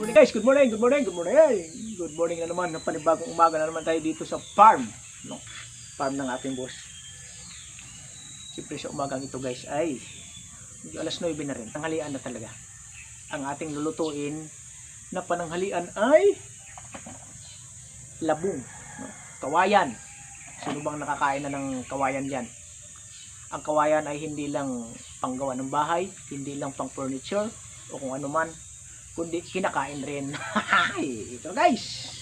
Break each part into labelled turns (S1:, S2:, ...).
S1: morning guys, good morning, good morning, good morning. Good morning na naman, ng panibagong umaga na naman tayo dito sa farm. No? Farm ng ating boss. Siyempre sa umagang ito guys ay alas 9 na rin. Tanghalian na talaga. Ang ating lulutuin na pananghalian ay labong. No? Kawayan. Sino bang nakakain na ng kawayan yan? Ang kawayan ay hindi lang panggawa ng bahay, hindi lang pang furniture, o kung ano man, kundi kinakain rin. Ito guys.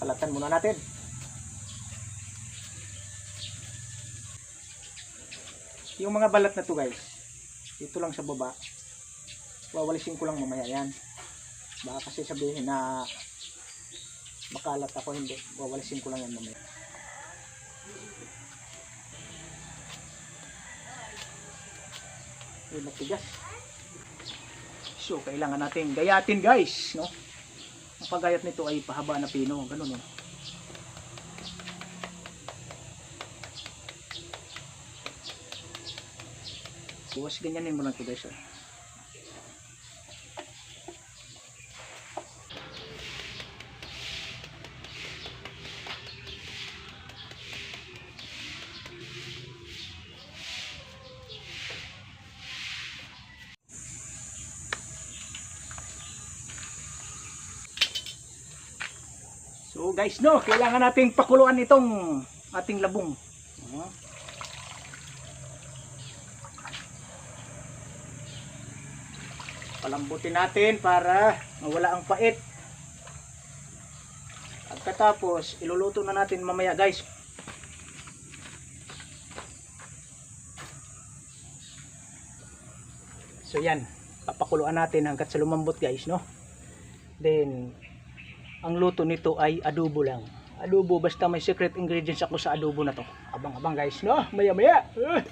S1: Palatan muna natin. Yung mga balat na to guys, dito lang sa baba. Wawalisin ko lang mamaya yan. Baka kasi sabihin na makalat ako hindi. Wawalisin ko lang yan mamaya. Ay, matigas. So, kailangan natin gayatin guys, no? Ang paggayat nito ay pahaba na pino, ganun no. Buwas ganyanin mo lang ito guys. oh. Guys, no, kailangan nating pakuluan itong ating labong. Palambutin natin para mawala ang pait. At katapos, iluluto na natin mamaya guys. So yan, papakuluan natin hanggat sa lumambot guys, no? Then, ang luto nito ay adobo lang. Adobo, basta may secret ingredients ako sa adobo na to. Abang-abang guys, no? Maya-maya. Uh.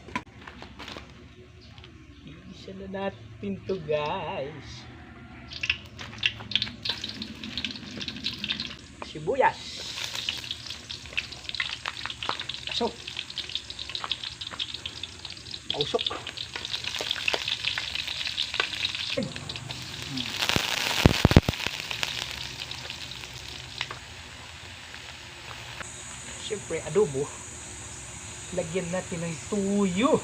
S1: Isa na natin to guys. Sibuyas. Pasok. Pausok. Siyempre, adobo. Lagyan natin ng tuyo.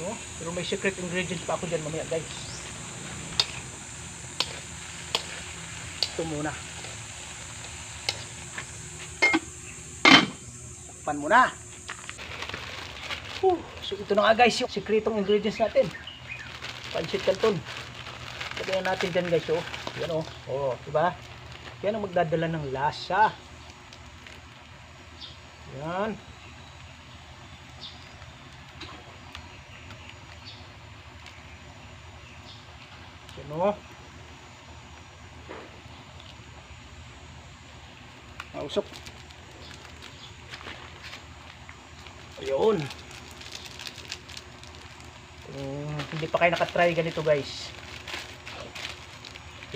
S1: No? Pero may secret ingredients pa ako dyan mamaya, guys. Ito muna. Takpan muna. Whew. So, ito na nga, guys, yung secretong ingredients natin. Pancit canton. Lagyan natin dyan, guys, oh. Yan, oh. Oh, diba? Yan ang magdadala ng lasa. Yan. Yan o. Mausok. Ayun. Kung hindi pa kayo nakatry ganito guys.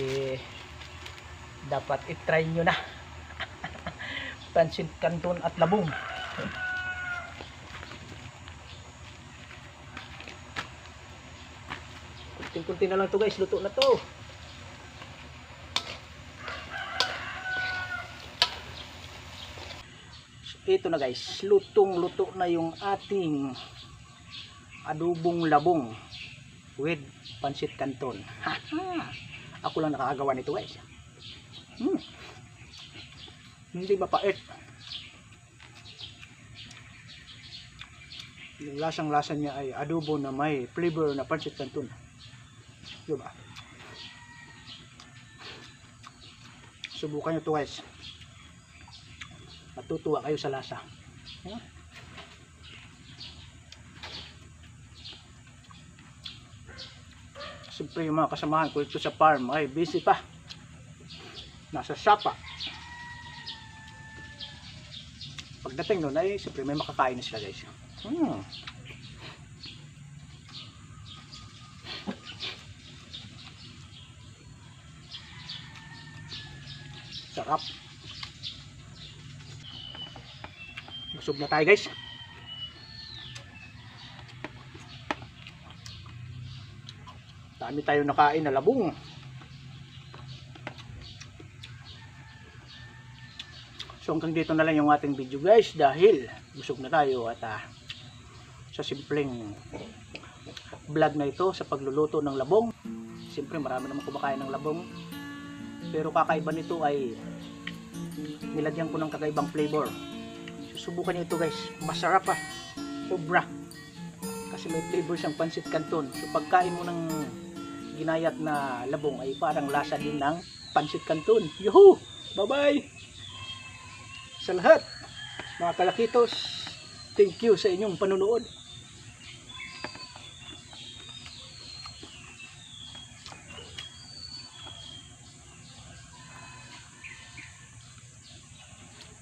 S1: Eh, dapat itry nyo na pansit canton at labong. Kunting-kunti na lang to guys, luto na to. Ito na guys, lutong-luto na yung ating adobong labong with pansit canton. Ako lang nakakagawa nito guys. Hmm hindi mapait. Yung lasang lasa niya ay adobo na may flavor na pancit canton. Diba subukan nyo to guys. Matutuwa kayo sa lasa. Huh? siyempre yung mga kasamahan ko ito sa farm ay busy pa. Nasa sapa pagdating nun ay siyempre may makakain na sila guys. Hmm. sarap. Busog na tayo guys. Dami tayo nakain na labong So hanggang dito na lang yung ating video guys dahil busog na tayo at ah, sa simpleng vlog na ito sa pagluluto ng labong. Siyempre marami naman kumakain ng labong. Pero kakaiba nito ay nilagyan ko ng kakaibang flavor. Susubukan niyo ito guys. Masarap ah. Sobra. Kasi may flavor siyang pansit canton. So pagkain mo ng ginayat na labong ay parang lasa din ng pansit canton. Yuhu! Bye-bye! Sa lahat, mga kalakitos, thank you sa inyong panunood.